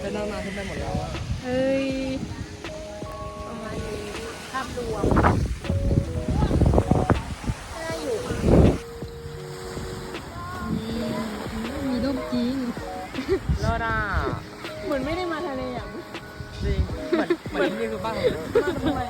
เป็นนานมาขึ้นไปหมดแล้วอะเอ้ยประมาณนี้ภาพรวมน่าอยู่มีรูปจริงรอดอะเหมือนไม่ได้มาทะเลอะจริงเหมือนเหมือนที่นี่คือบ้านของเรา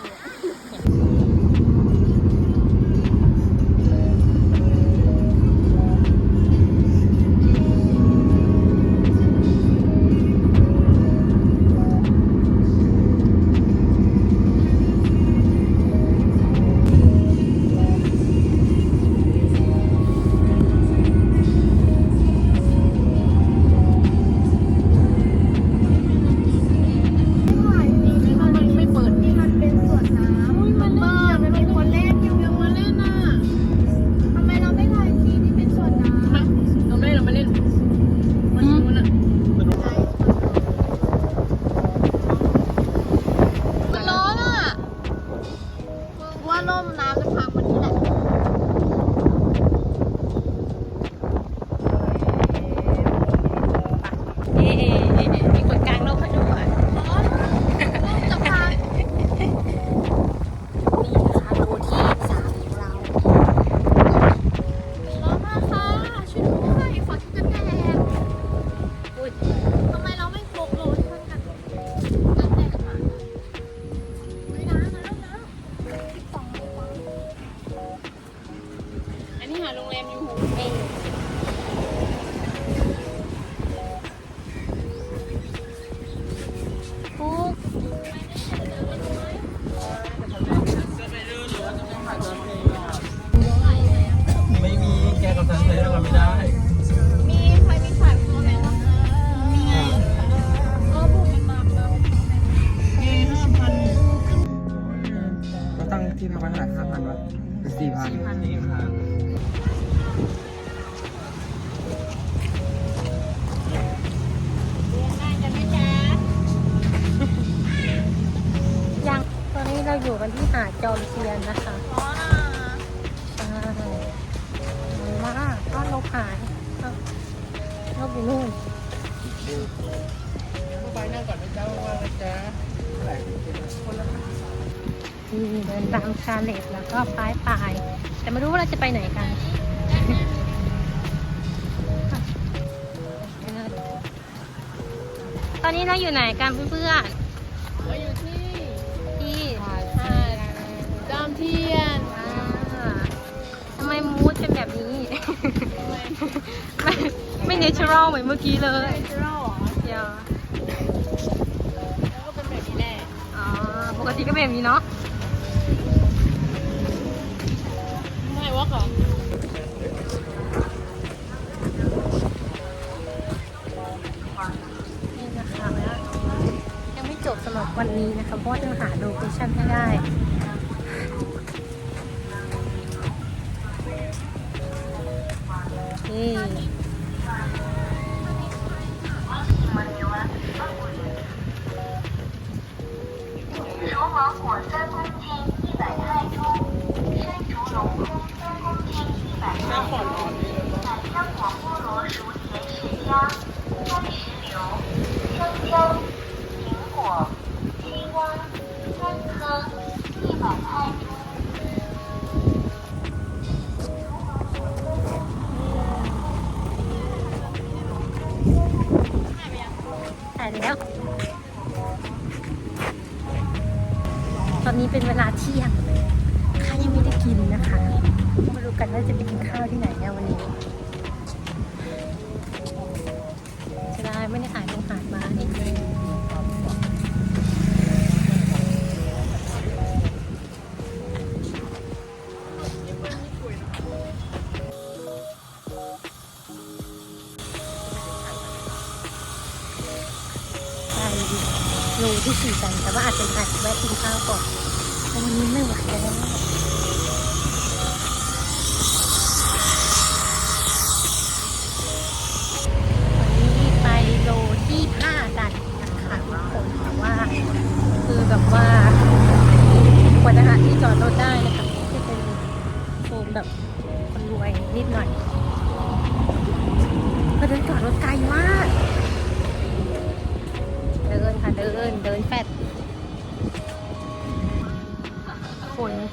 ตั้งที่พักไว้เท่าไหร่ห้าพันวะหรือสี่พัน สี่พันสี่พันได้กันไหมจ๊ะยังตอนนี้เราอยู่กันที่หาดจอมเทียนนะคะร้อนอะใช่มากก็ลบหายเอ้าลบอยู่นู่น ไปนั่งก่อนนะจ๊ะว่านะจ๊ะ คนละ เดินตามชาเลตแล้วก็ป้ายปลาย แต่ไม่รู้ว่าเราจะไปไหนกันตอนนี้เราอยู่ไหนกันเพื่อนเราอยู่ที่ๆที่หาดจอมเทียนอ่าทำไมมูดเป็นแบบนี้ ไม่ไม่เนเชอรัลเหมือนเมื่อกี้เลยเจอร์เหรออย่าแล้วก็เป็นแบบนี้แหละอ๋อปกติก็เป็นแบบนี้เนาะ ไงวะค่ะนี่นะคะแล้วยังไม่จบสำหรับวันนี้นะคะเพราะว่าต้องหาโลเคชั่นให้ได้ ไม่ได้ถ่ายตรงหาดมานี่ใช่โลที่สี่กันแต่ว่าอาจจะอาจจะแวะกินข้าวก่อนวันนี้ไม่ไหว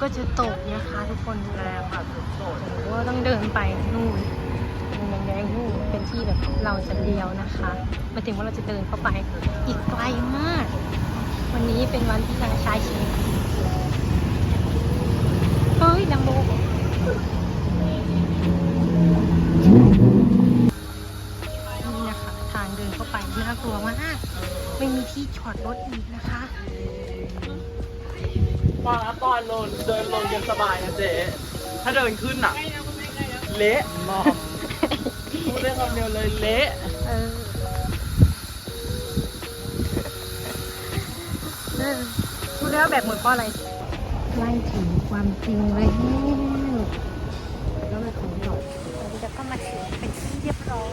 ก็จะตกนะคะทุกคนดูแลค่ะโอ้ต้องเดินไปนู่นตรงแดงๆนู่นเป็นที่แบบเราจะเลี้ยวนะคะหมายถึงว่าเราจะเดินเข้าไปอีกไกลมาก วันนี้เป็นวันที่ทางชายชิงเฮ้ยดังโบนี่นะคะ ทางเดินเข้าไปน่ากลัวมาก ไม่มีที่จอดรถอีกนะคะ ตอนตอนลงเดินลงยังสบายนะเจ๊ถ้าเดินขึ้นอะ เละบอกพูดได้คำเดียวเลยเละเออเออพูดแล้วแบบหมดเพราะอะไรใกล้ถึงความจริงแล้วแล้วเลยของจบตอนนี้เราก็มาถึงเป็นที่เรียบร้อย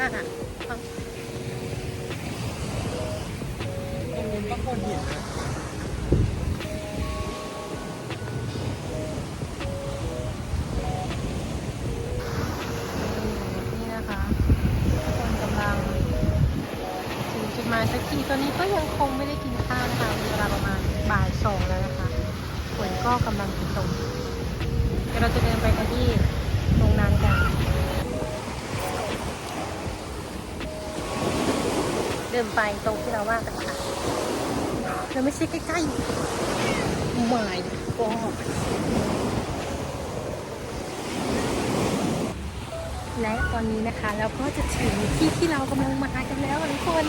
ครับตรงนู้นก็คนเห็นนะนี่นะคะ คนกำลังถึงจุดหมายสักทีตอนนี้ก็ยังคงไม่ได้กินข้าวนะคะเวลาประมาณบ่ายสองแล้วนะคะฝนก็กำลังจะตกเดี๋ยวเราจะเดินไปกันที่โรงนานกัน เดิน ไปตรงที่เราว่ากันค่ะเราไม่ใช่ใกล้ๆหมายก็และตอนนี้นะคะเราก็จะถึงที่ที่เรากำลังมากันแล้วทุกคน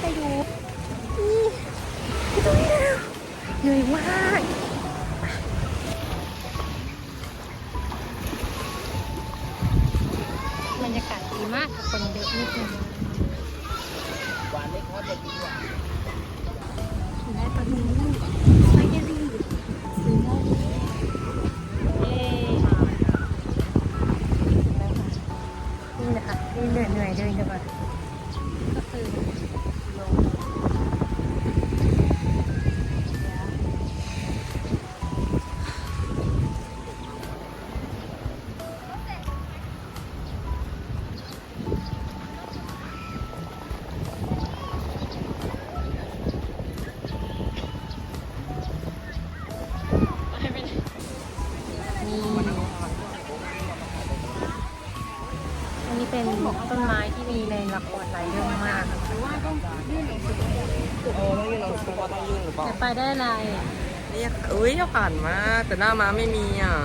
ไปดูนี่ที่ตรงนี้แล้วเหนื่อยมากบรรยากาศดีมากค่ะคนเยอะนิดนึง นนี้ไปกันดีสีม่วงเย้นี่นะคะนี่เหนื่อยเหนื่อยๆเดินกันมา นนี้เป็นต้นไม้ที่มีในละครหลายเรื่องมากโอ้ไม่ยืนหรอกคือว่าต้องยืนหรือเปล่าแต่ไปได้อะไรอะนี่อุ้ยอยากผ่านมาก แต่หน้าม้าไม่มีอะ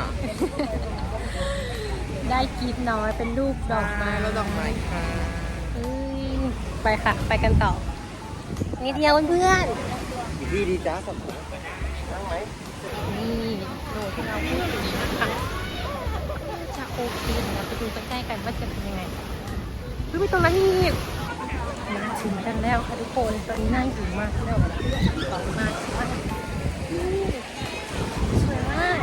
ได้กิฟต์น้อยเป็นรูปดอกไม้แล้วดอกไม้ค่ะเอ้ยไปค่ะ ไปกันต่อนิดเดียวเพื่อนดีดีจ้าสับนั่งไหมๆนี่โดดที่เราพูดถึงนะคะ จะโอเคเดี๋ยวเราไปดูใกล้ๆกันว่าจะเป็นยังไงเฮ้ยไปตรงนั้นนี่มาถึงกันแล้วค่ะทุกคนตอนนี้นั่งอยู่มากแล้วขอบมากมากนี่สวยมาก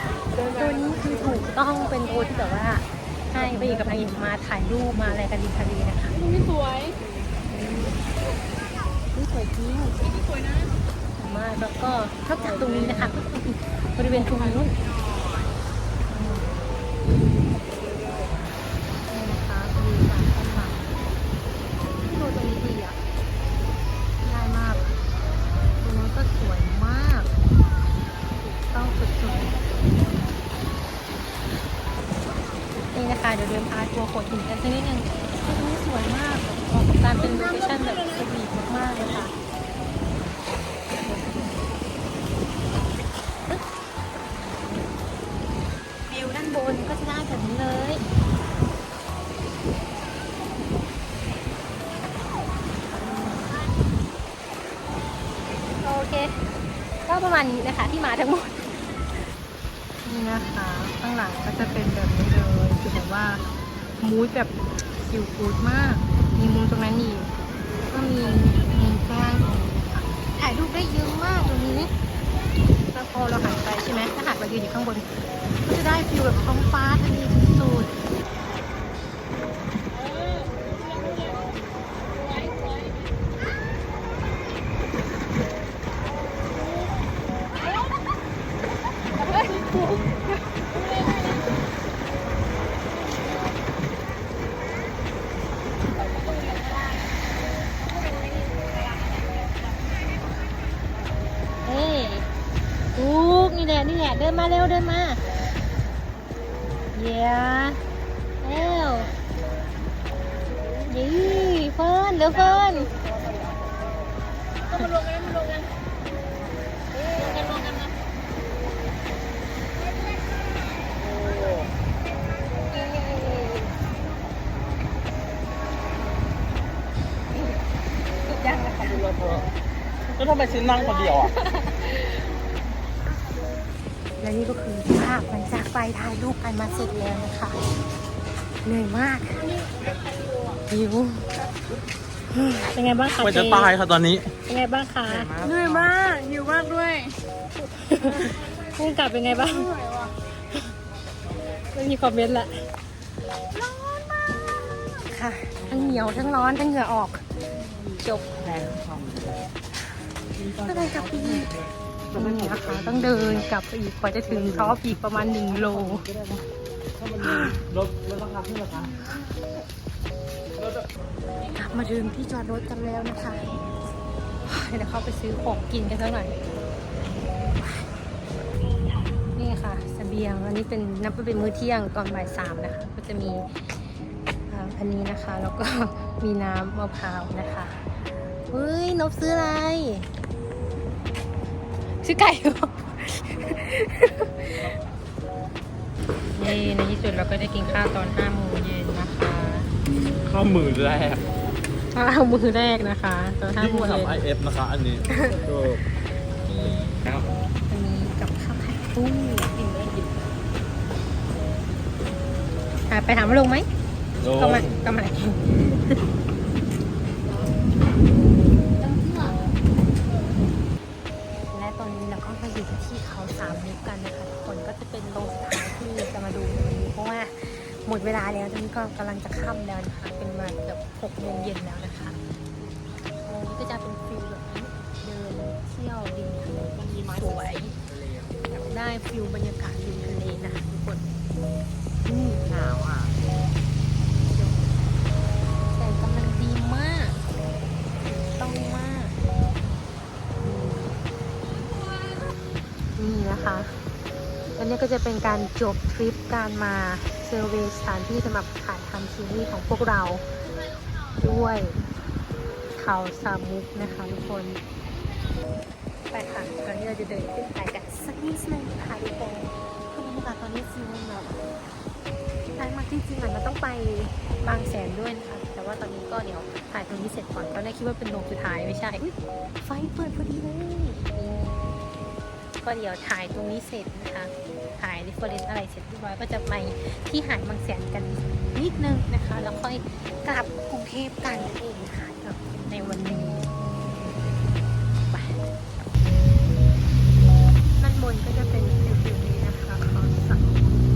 ตัวนี้คือถูกต้องเป็นตัวที่แบบว่าให้ไปอีกกับนางเอกมาถ่ายรูปมาอะไรกันริมทะเลนะคะตรงนี้สวยนี่สวยจริงสวยนะมากแล้วก็นอกจากตรงนี้นะคะก็คือบริเวณตรงนู้นนี่ เค ก็ประมาณนี้นะคะที่มาทั้งหมด นี่นะคะ ข้างหลังก็จะเป็นแบบนี้เลยคือแบบว่ามูดแบบคิวกูดมาก มีมุมตรงนั้นอีกก็มีมุมกลางตรงนี้ค่ะถ่ายรูปได้เยอะมากตรงนี้แล้วพอเราหันไปใช่ไหมถ้าหากเรายืนอยู่ข้างบน ก็จะได้ฟิลแบบท้องฟ้าทะเลสุดแหละนี่แหละเดิน มาเร็วเดินมา เย้เร็วนี่เฟิร์นเร็วเฟิร์นก็มาลงกันมาลงกันลงกันลงกันนะยังนะคะแล้วทำไมฉันนั่งคนเดียวอะ และนี่ก็คือภาพหลังจากไปถ่ายรูปกันมาเสร็จแล้วนะคะเหนื่อยมากหิวเป็นไงบ้างคะมันจะเตายค่ะตอนนี้ เป็นไงบ้างคะเหนื่อยมากหิวมากด้วยพุ่งกลับเป็นไงบ้างเหนื่อยว่ะไม่มีคอมเมนต์ละค่ะ ทั้งเหนียวทั้งร้อนทั้งเหงื่อออก จบก็เลยกลับ ไปอีกนี่นะคะ ต้องเดินกลับไปอีกกว่าจะถึงท็อปอีกประมาณหนึ่งโลรถรถราคาเท่าไหร่คะกลับมาถึงที่จอดรถกันแล้วนะคะเดี๋ยวเข้าไปซื้อของกินกันสักหน่อยนี่ค่ะเสบียงอันนี้เป็นนับว่าเป็นมื้อเที่ยงตอนบ่ายสามนะคะ ก็จะมีอ่าอันนี้นะคะ แล้วก็มีน้ำมะพร้าวนะคะเฮ้ยนบซื้ออะไร ซื้อไก่เหรอนี่ในที่สุดเราก็ได้กินข้าวตอนห้าโมงเย็นนะคะข้าวมือแรกข้าวมือแรกนะคะตอนห้ายิ่งโมงกว่าเย็นทำไอเอฟนะคะ อันนี้ครับอันนี้กับข้าวไข่กุ้งอะไปถามว่าลงไหมก็มาก็มากิน มาอยู่ที่เขาสามมุกกันนะคะทุกคนก็จะเป็นโรงสุดท้ายที่จะมาดูวันนี้เพราะว่าหมดเวลาแล้วตอนนี้ก็กำลังจะค่ำแล้วนะคะ เป็นมาเกือบหกโมงเย็นแล้วนะคะตรงนี้ก็จะเป็นฟิลแบบเดินเที่ยวริมทะเลสวยอยากได้ฟิลบรรยากาศริมทะเลนะคะทุกคนหนาวอะ ก็จะเป็นการจบทริปการมาเซอร์เวยสถานที่สำหรับถ่ายทำซีรีส์ของพวกเราด้วยเขาสามุกนะคะทุกคน ไปค่ะตอนนี้เราจะเดินขึ้นไปกันสักนิดนึงนะคะทุกคนคือบรรยากาศตอนนี้ฟิลมันแบบทางมากจริงๆอะมันต้องไปบางแสนด้วยนะคะ แต่ว่าตอนนี้ก็เดี๋ยวถ่ายตรงนี้เสร็จก่อนก็ได้คิดว่าเป็นโรงสุดท้ายไม่ใช่ไฟเปิดพอดีเลย ก็เดี๋ยวถ่ายตรงนี้เสร็จนะคะ ถ่ายรีเฟอเรนอะไรเสร็จเรียบร้อยก็จะไปที่หาดบางแสนกันนิดนึงนะคะ แล้วค่อยกลับกรุงเทพกันนั่นเองค่ะในวันนี้ด้านบนก็จะเป็นฟิวๆนี้นะคะเขาสั่ง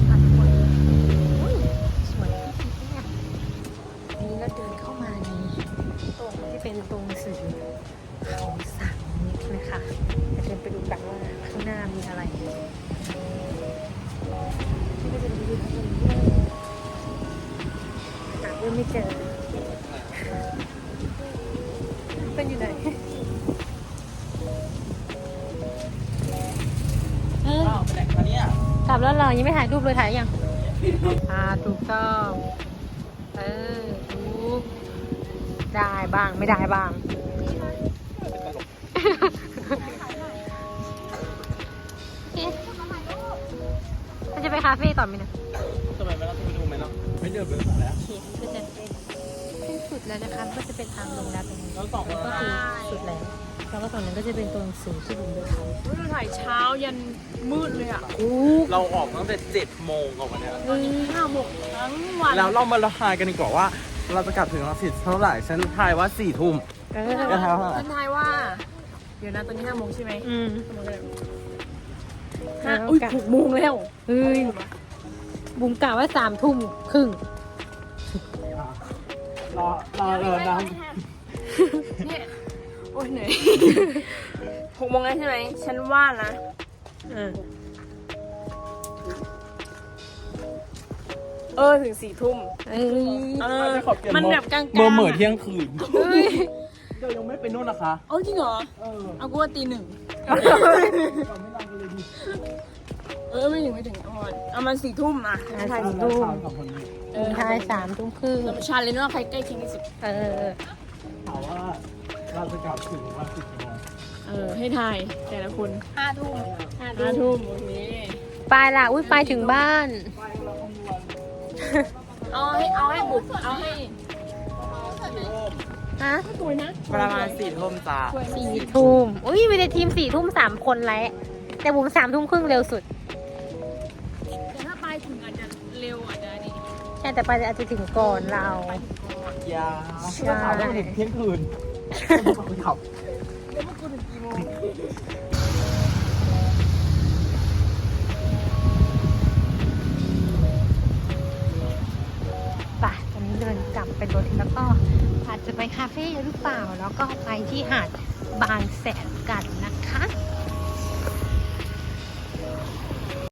ถ่ายบนสวยที่คิดเนี่ยนี่เราเดินเข้ามาในตรงที่เป็นตรงสื่อเขา นิดนะคะจะเดินไปดูกันว่าข้างหน้ามีอะไรนี่ก็จะไปดูข้างบนด้วยหาเพื่อนไม่เจอเป็นอยู่ไหนเอออ้าวไปไหนคะเนี่ยกลับแล้วเหรายังไม่ถ่ายรูปเลยถ่ายยังอ่าถูกต้อง เออถูกได้บ้างไม่ได้บ้าง จะไปคาเฟ่ต่อไหมเนะทำไมไม่ต้องไปดูไหมเนาะไม่เดินไปต่อแล้วโอเคก็จะเป็นสิ้นสุดแล้วนะคะก็จะเป็นทางลงแล้วตรงนี้แล้วสองคนก็คือสุดแล้วแล้วก็ตรงนั้นก็จะเป็นตัวหนังสือที่บุ๋มเดินทางเราถ่ายเช้ายันมืดเลยอะถูกเราออกตั้งแต่เจ็ดโมงก่อนวันเนี้ยเฮ้ยห้าโมงทั้งวันแล้วเรามาละทายกันดีกว่าว่า เราจะกลับถึงรังสิตเท่าไหร่ฉันทายว่าสี่ทุ่มเอก็อทายว่าเท่าไหร่ฉันทายว่า เดี๋ยวนะตอนนี้ห้าโมงใช่ไหมอืม ห้าอุ้ยหกโมงแล้วเฮ้ยบุ๋มกะว่าสามทุ่มครึ่งรอรอรอน้เนี่ยโอ้ยเหนื่อยหกโมงแล้วใช่ไหมฉันว่านะเออเออถึงสี่ทุ่มเอ้ยเออำขอเปลี่ยมันแบบกลางๆเมื่อเหมื่อเที่ยงคืนเฮ้ยเดี๋ยวยังไม่ไปนู่นนะคะ เออจริงเหรอ เออ เอากูว่าตีหนึ่ง เออไม่ถึงไม่ถึงเอาก่อนเอามันสี่ทุ่มอะอะสี่ทุ่มสองคนนี้เออท้ายสามทุ่มครึ่งชาเลนจ์ว่าใครใกล้เคียงที่สุดเออ ถามว่าเราจะกลับถึงวันสิบโมงเออให้ทายแต่ละคนห้าทุ่มห้าทุ่มโอเคไปล่ะอุ้ยไปถึงบ้าน เอาให้เอาให้บุกเอาให้ฮะสวยนะประมาณสี่ทุ่มจ้าสี่ทุ่ม อุ้ยมีในทีมสี่ทุ่มสามคนแล้วแต่บุ๋มสามทุ่มครึ่งเร็วสุด ใช่แต่ไปอาจจะถึงก่อนเรา ยาใช่เพื่อถามว่าถึงเที่ยงคืนคนขับแล้วพวกกูถึงกี่โมงไป่ะตอนนี้เดินกลับไปรถแล้วก็อาจจะไปคาเฟ่หรือเปล่า แล้วก็ไปที่หาดบางแสนกันนะคะ